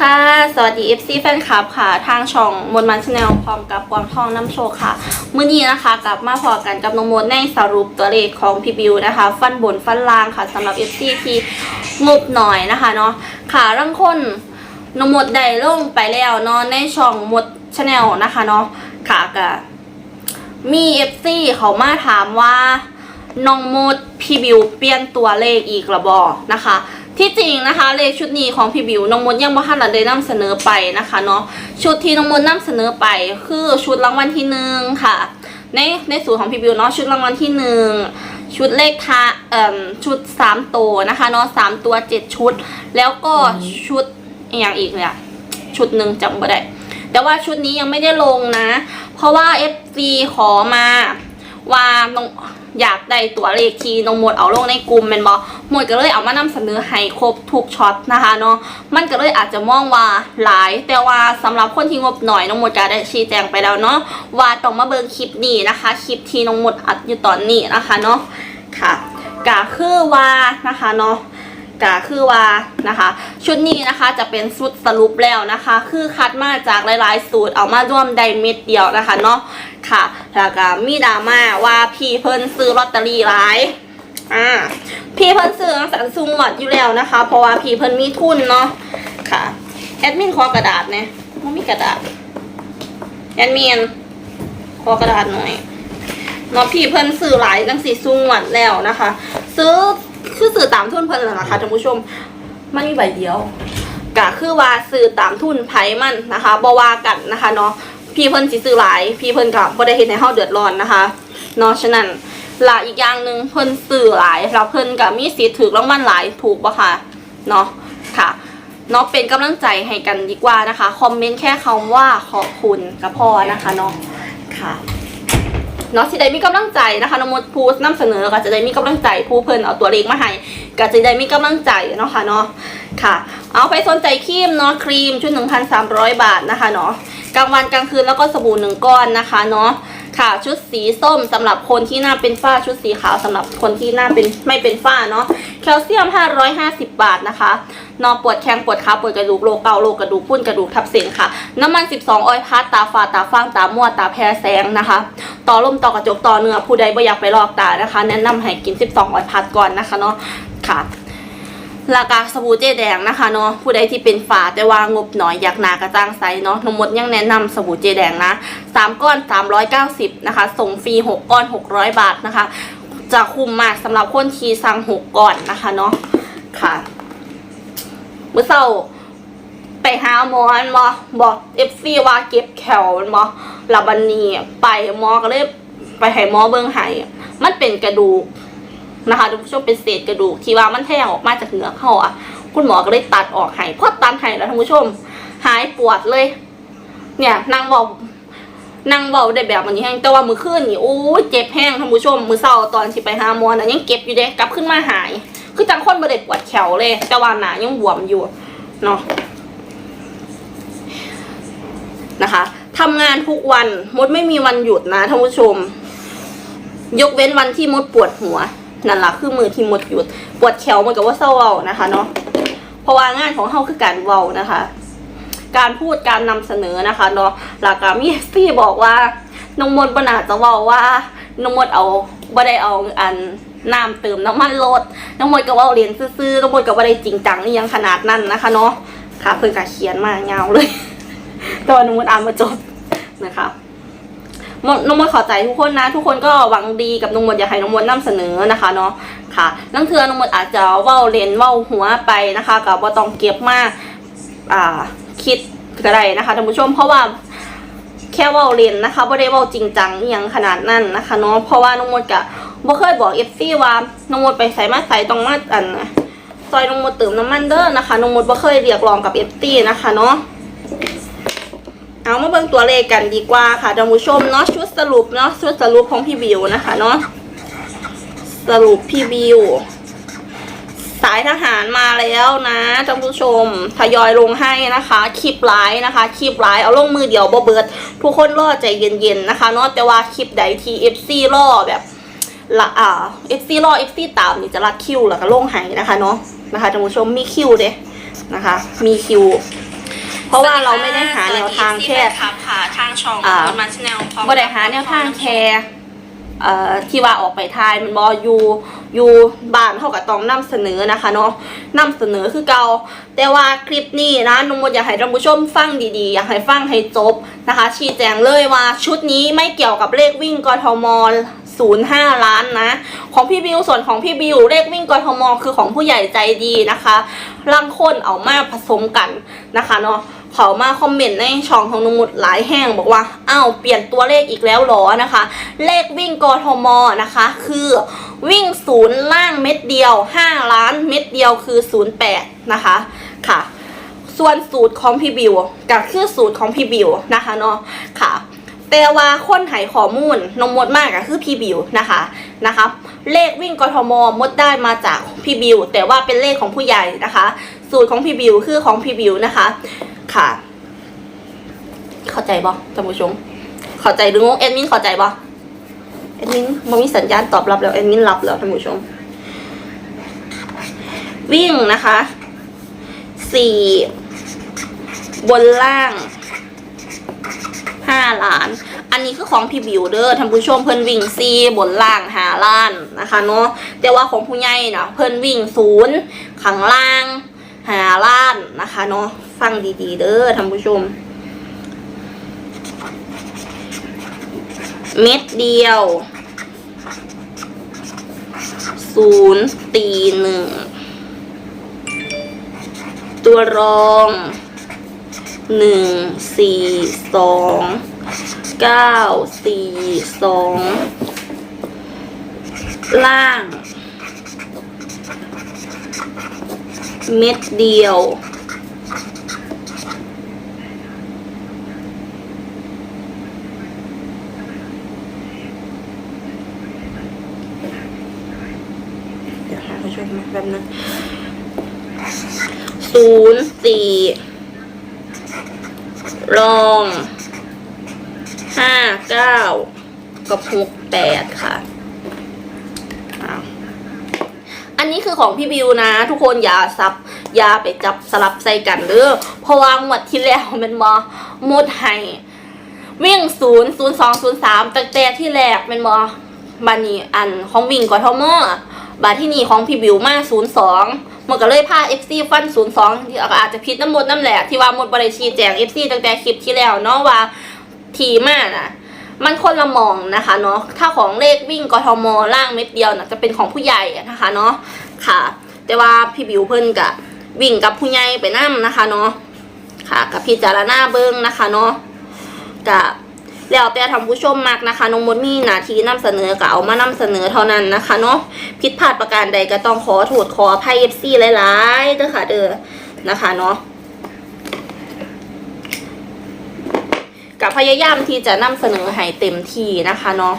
ค่ะ สวัสดี FC แฟนคลับค่ะ ทางช่องมนมันชาแนลพร้อมกับกวางทองน้ำโชคค่ะ มื้อนี้นะคะกลับมาพอกันกับน้องมดในสรุปตัวเลขของพี่บิวนะคะ ฟันบนฟันล่างค่ะสำหรับ FC ที่งบหน่อยนะคะเนาะค่ะร่างคนน้องมดได้ลงไปแล้วเนาะในช่องมดชาแนลนะคะเนาะค่ะกะมี FC เขามาถามว่าน้องมดพี่บิวเปลี่ยนตัวเลขอีกระบอนะคะ ที่จริงนะคะเลขชุดนี้ของพี่บิวน้องมดยังบ่ทันได้นำเสนอไปนะคะเนาะชุดที่น้องมดนำเสนอไปคือชุดรางวัลที่หนึ่งค่ะ ในในสูตรของพี่บิวเนาะชุดรางวัลที่หนึ่งชุดเลขท้าเอ่อชุดสามตัวนะคะเนาะสามตัวเจ็ดชุด แล้วก็ชุดอหย่างอีกเนี่ยชุดหนึ่งจำไม่ได้แต่ว่าชุดนี้ยังไม่ได้ลงนะ เพราะว่า FC ขอมาว่าน้อง อยากได้ตัวเลขที่น้องหมดเอาลงในกลุ่มแมนบอหมดก็เลยเอามานำเสนอให้ครบทุกช็อตนะคะเนาะมันก็เลยอาจจะมองว่าหลาย แต่ว่าสำหรับคนที่งบหน่อยน้องหมดก็ได้ชี้แจงไปแล้วเนาะว่าต้องมาเบิ่งคลิปนี้นะคะคลิปที่น้องหมดอัดอยู่ตอนนี้นะคะเนาะค่ะก็คือว่านะคะเนาะ ก็คือว่านะคะ ชุดนี้นะคะจะเป็นชุดสรุปแล้วนะคะ คือคัดมาจากหลายๆสูตรเอามาร่วมไดเม็ดเดียวนะคะเนาะค่ะแล้วก็มีดราม่าว่าพี่เพิ่นซื้อลอตเตอรี่หลายอ่าพี่เพิ่นซื้อตั้งแต่ซุงหวัดอยู่แล้วนะคะ เพราะว่าพี่เพิ่นมีทุนเนาะค่ะแอดมินขอกระดาษเนี่ยไม่มีกระดาษแอดมินขอกระดาษหน่อยเนาะพี่เพิ่นซื้อหลายตั้งสี่ซุงหวัดแล้วนะคะ ซื้อ คือซื้อตามทุนเพิ่นแหละนะคะท่านผู้ชม มันมีใบเดียวก็คือว่าซื้อตามทุนไผมันนะคะบ่ว่ากันนะคะเนาะพี่เพิ่นสิซื้อหลาย พี่เพิ่นก็บ่ได้เฮ็ดให้เฮาเดือดร้อนนะคะเนาะฉะนั้นละอีกอย่างหนึ่งเพิ่นซื้อหลายแล้วเพิ่นก็มีสิทธิ์ถูกรางวัลหลายถูกปะคะเนาะค่ะเนาะเป็นกำลังใจให้กันดีกว่านะคะ คอมเมนต์แค่คำว่าขอบคุณก็พอนะคะเนาะค่ะ เนาะสิได้มีกำลังใจนะคะน้องมดพูดนำเสนอก็จะได้มีกำลังใจผู้เพิ่นเอาตัวเลขมาให้ก็จะได้มีกำลังใจเนาะค่ะเนาะค่ะ เอาไปสนใจครีมเนาะครีมชุด 1,300 บาทนะคะเนาะกลางวันกลางคืนแล้วก็สบู่หนึ่งก้อนนะคะเนาะ ค่ะชุดสีส้มสำหรับคนที่หน้าเป็นฝ้าชุดสีขาวสำหรับคนที่หน้าเป็นไม่เป็นฝ้าเนาะแคลเซียม 550 บาทนะคะนอนปวดแข้งปวดขาปวดกระดูกโรคเกาโรคกระดูกพุ่นกระดูกทับเส้นค่ะ น้ำมัน 12 ออยล์พัดตาฝาดตาฟางตามั่วตาแพ้แสงนะคะ ต่อลมต่อกระจกต่อเนื้อผู้ใดบ่อยากไปลอกตานะคะ แนะนำให้กิน 12 ออยล์พัดก่อนนะคะเนาะค่ะ ราคาสบู่เจ๊แดงนะคะเนาะผู้ใดที่เป็นฝาแต่ว่างบหน่อยอยากหนากระจ่างใสเนาะทั้งหมดยังแนะนำสบู่เจ๊แดงนะ3ก้อน 390นะคะส่งฟรี6ก้อน 600 บาทนะคะ จะคุ้มมากสำหรับคนที่สั่ง6ก้อนนะคะเนาะค่ะเมื่อเช้าไปหาหมออันบอบอกเอฟซีว่าเก็บแขวอันบอลาบันนีไปหมอก็เลยไปให้หมอเบิ่งให้มันเป็นกระดูก นะคะทุกผู้ชมเป็นเศษกระดูกที่ว่ามันแทงออกมาจากเนื้อเขาอะ คุณหมอก็เลยตัดออกให้พอตัดให้แล้วท่านผู้ชม หายปวดเลย เนี่ยนางบอกนางเบาได้แบบนี้แห้งแต่ว่ามือขึ้นนี่โอ้เจ็บแห้งท่านผู้ชม มือเศร้าตอนที่ไปหาหมอนะยังเก็บอยู่เด้กลับขึ้นมาหาย คือจังคนบ่ได้ปวดแขวเลย แต่ว่าหนายังบวมอยู่เนาะนะคะทำงานทุกวันมดไม่มีวันหยุดนะท่านผู้ชม ยกเว้นวันที่มดปวดหัว นั่นแหละคือมือที่หมดหยุด ปวดแขวมันกับว่าเศร้าเว้านะคะเนาะเพราะว่างานของเฮาคือการเว้านะคะ การพูดการนำเสนอนะคะเนาะหลักการมีซี่บอกว่าน้องมดบนาจะเว้าว่าน้องมดเอาบ่ได้เอาอันน้ำเติมน้ำมันรถน้องมดก็เว่าเรียนซื่อๆน้องมดก็บ่ได้จริงจังนี่ยังขนาดนั้นนะคะเนาะค่ะเพิ่นก็เขียนมาเงาเลยตอนน้องมดอ่านมาจบนะคะ มดน้องมดขอใจทุกคนนะ ทุกคนก็หวังดีกับน้องมดอยากให้น้องมดนำเสนอนะคะเนาะค่ะนั่งเทือน้องมดอาจจะเว้าเรียนเว้าหัวไปนะคะกับว่าต้องเก็บมากอ่าคิดก็ได้นะคะท่านผู้ชมเพราะว่าแค่เว้าเรียนนะคะไม่ได้เว้าจริงจังยังขนาดนั้นนะคะเนาะเพราะว่าน้องมดกะบ่เคยบอกเอฟซีว่าน้องมดไปใส่มาใส่ต้องมาอันซอยน้องมดเติมน้ำมันเด้อนะคะน้องมดบ่เคยเรียกร้องกับเอฟซีนะคะเนาะ เอามาเบิ่งตัวเลขกันดีกว่าค่ะท่านผู้ชมเนาะชุดสรุปเนาะชุดสรุปของพี่บิวนะคะเนาะสรุปพี่บิวสายทหารมาแล้วนะท่านผู้ชมทยอยลงให้นะคะคลิปไลน์นะคะคลิปไลน์เอาลงมือเดียวบ่เบิด ทุกคนรอใจเย็นๆนะคะเนาะแต่ว่าคลิปใดที่ FC รอแบบละอ่า FC รอ FC ตามนี่จะรัดคิวแล้วก็ลงให้นะคะเนาะนะคะท่านผู้ชมมีคิวเด้นะคะ มีคิว เพราะว่าเราไม่ได้หาแนวทางแค่ครับค่ะทางช่องอ่าคนมาชแนลบ่ได้หาแนวทางแค่เอ่อที่ว่าออกไปทายมันบออยู่อยู่บ้านเขาก็ต้องนำเสนอนะคะเนาะนำเสนอคือเก่าแต่ว่าคลิปนี้นะนุ่มมดอยากให้ท่านผู้ชมฟังดีๆ อยากให้ฟังให้จบนะคะ ชี้แจงเลยว่าชุดนี้ไม่เกี่ยวกับเลขวิ่งกทม05 ล้านนะ ของพี่บิวส่วนของพี่บิวเลขวิ่งกทมคือของผู้ใหญ่ใจดีนะคะร่างคนเอามาผสมกันนะคะเนาะ เขามาคอมเมนต์ในช่องของนุ่มมดหลายแห่งบอกว่าอ้าวเปลี่ยนตัวเลขอีกแล้วหรอนะคะ เลขวิ่งกทมนะคะ คือวิ่งศูนย์ล่างเม็ดเดียว 5 ล้านเม็ดเดียวคือ08นะคะค่ะ ส่วนสูตรของพี่บิวกับคือสูตรของพี่บิวนะคะเนาะค่ะแต่ว่าคนหายข้อมูลนมมดมากก็คือพี่บิวนะคะนะคะ เลขวิ่งกทมมดได้มาจากพี่บิวแต่ว่าเป็นเลขของผู้ใหญ่นะคะ สูตรของพี่บิวคือของพี่บิวนะคะ ค่ะ เข้าใจบ่ท่านผู้ชม เข้าใจหรืองงแอดมินเข้าใจบ่แอดมินมันมีสัญญาณตอบรับแล้วแอดมินรับแล้วท่านผู้ชม วิ่งนะคะสี่บนล่างห้าล้าน อันนี้คือของพี่บิวเด้อท่านผู้ชมเพิ่นวิ่งซีบนล่างหาล้านนะคะเนาะแต่ว่าของผู้ใหญ่นะเพิ่นวิ่งศูนย์ข้างล่างหาล้านนะคะเนาะ ฟังดีๆ เด้อท่านผู้ชม เม็ดเดียวศูนย์ตีหนึ่ง ตัวรองหนึ่งสี่สองเก้าสี่สองล่าง เม็ดเดียว เดี๋ยวหาไปช่วยมาแป๊บนึง ศูนย์สี่รองห้าเก้ากับหกแปดค่ะ อันนี้คือของพี่บิวนะ ทุกคนอย่าซับอย่าไปจับสลับใส่กันเด้อเพราะว่างวดที่แล้วมันมอมดให้วิ่งศูนย์ศูนย์สองศูนย์สามตั้งแต่ที่แรกเป็นบอบานีอันของวิ่งกทมบาที่นี่ของพี่บิวมาศูนย์สอง มันก็เลยพาเอฟซีฟันศูนย์สองอาจจะพิษน้ำมดน้ำแหลกที่ว่ามดบริชีแจงเอฟซีตั้งแต่คลิปที่แล้วเนาะว่าทีมาน่ะมันคนละมองนะคะเนาะถ้าของเลขวิ่งกทมล่างเม็ดเดียวนะจะเป็นของผู้ใหญ่นะคะเนาะค่ะ แต่ว่าพี่บิวเพิ่นกับวิ่งกับผู้ใหญ่ไปนั่นะคะเนาะค่ะกับพี่จารณาเบิ้งนะคะเนาะกับ แล้วแต่ทำผู้ชมมากนะคะน้องมดมีหน้าที่นำเสนอก็เอามานำเสนอเท่านั้นนะคะเนาะผิดพลาดประการใดก็ต้องขอโทษขออภัยเอฟซีหลายๆเด้อค่ะเด้อนะคะเนาะกับพยายามที่จะนำเสนอให้เต็มที่นะคะเนาะ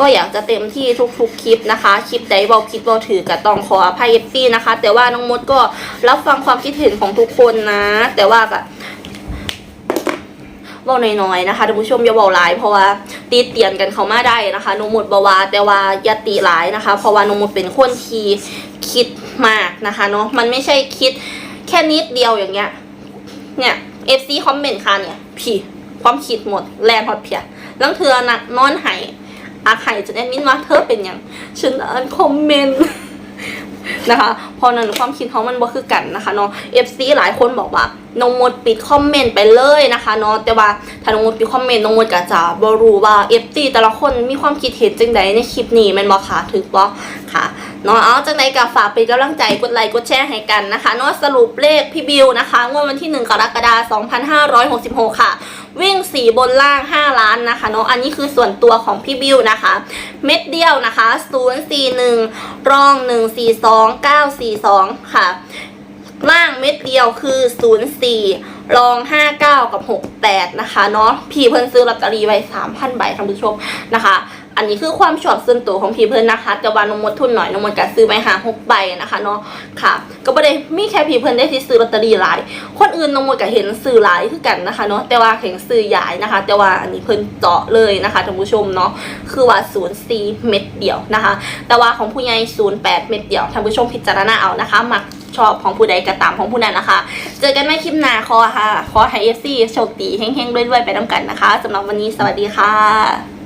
ก็อยากจะเต็มที่ทุกๆคลิปนะคะ คลิปใดเบาคิดเบาถือก็ต้องขออภัยเอฟซีนะคะ แต่ว่าน้องมดก็รับฟังความคิดเห็นของทุกคนนะ แต่ว่าก็ เว้าน้อยๆนะคะท่านผู้ชมอย่าเว้าหลาย เพราะว่าตีเตียนกันเขามาได้นะคะนงหมดบาวาแต่ว่าอย่าตีหลายนะคะ เพราะว่านงหมดเป็นคนที่คิดมากนะคะเนาะมันไม่ใช่คิดแค่นิดเดียวอย่างเงี้ยเนี่ย FC คอมเมนต์ค่ะเนี่ยพี่ความคิดหมดแลนฮอตเพียลังเทือนะนอนไห้อาไห้จนแอดมินว่าเธอเป็นอย่างฉันอ่านคอมเมนต์นะคะเพอนั้นความคิดเขามันบ่คือกันนะคะเนาะ FC หลายคนบอกว่าน้องมดปิดคอมเมนต์ไปเลยนะคะเนาะแต่ว่าถ้าน้องมดปิดคอมเมนต์น้องมดก็จะบรู้ว่า FC แต่ละคนมีความคิดเห็นจังใดในคลิปนี้ม่นบ่คะถึกบ่ค่ะเนาะเอาจังใดก็ฝากเป็นกำลังใจกดไลค์กดแชร์ให้กันนะคะเนาะสรุปเลขพี่บิวนะคะงวดวันที่ 1 กรกฎาคม2566 ค่ะ วิ่งสีบนล่าง 5 ล้านนะคะเนาะอันนี้คือส่วนตัวของพี่บิวนะคะ เม็ดเดียวนะคะ041รอง142 942 ค่ะล่าง เม็ดเดียวคือ 04รอง 59 กับ 68 นะคะเนาะพี่เพิ่นซื้อลอตเตอรี่ไว้ 3,000 ใบท่านผู้ชมนะคะ อันนี้คือความชอบส่วนตัวของพี่เพิ่นนะคะแต่ว่านมมดทุนหน่อยนมดก็ซื้อไปหา6ใบนะคะเนาะค่ะ ก็บ่ได้มีแค่พี่เพิ่นได้ที่ซื้อลอตเตอรี่หลาย คนอื่นนมดก็เห็นซื้อหลายคือกันนะคะเนาะแต่ว่าเห็นซื้อใหญ่นะคะ แต่ว่าอันนี้เพิ่นเจาะเลยนะคะท่านผู้ชมเนาะคือว่า 04 เม็ดเดียวนะคะ แต่ว่าของผู้ใหญ่08 เม็ดเดียวท่านผู้ชมพิจารณาเอานะคะมัก ชอบของผู้ใดก็ตามของผู้นั้นนะคะ เจอกันไม่คลิปหน้าคอค่ะขอให้เอฟซีโชคดีเฮงๆด้วยๆไปน้ำกันนะคะสำหรับวันนี้สวัสดีค่ะ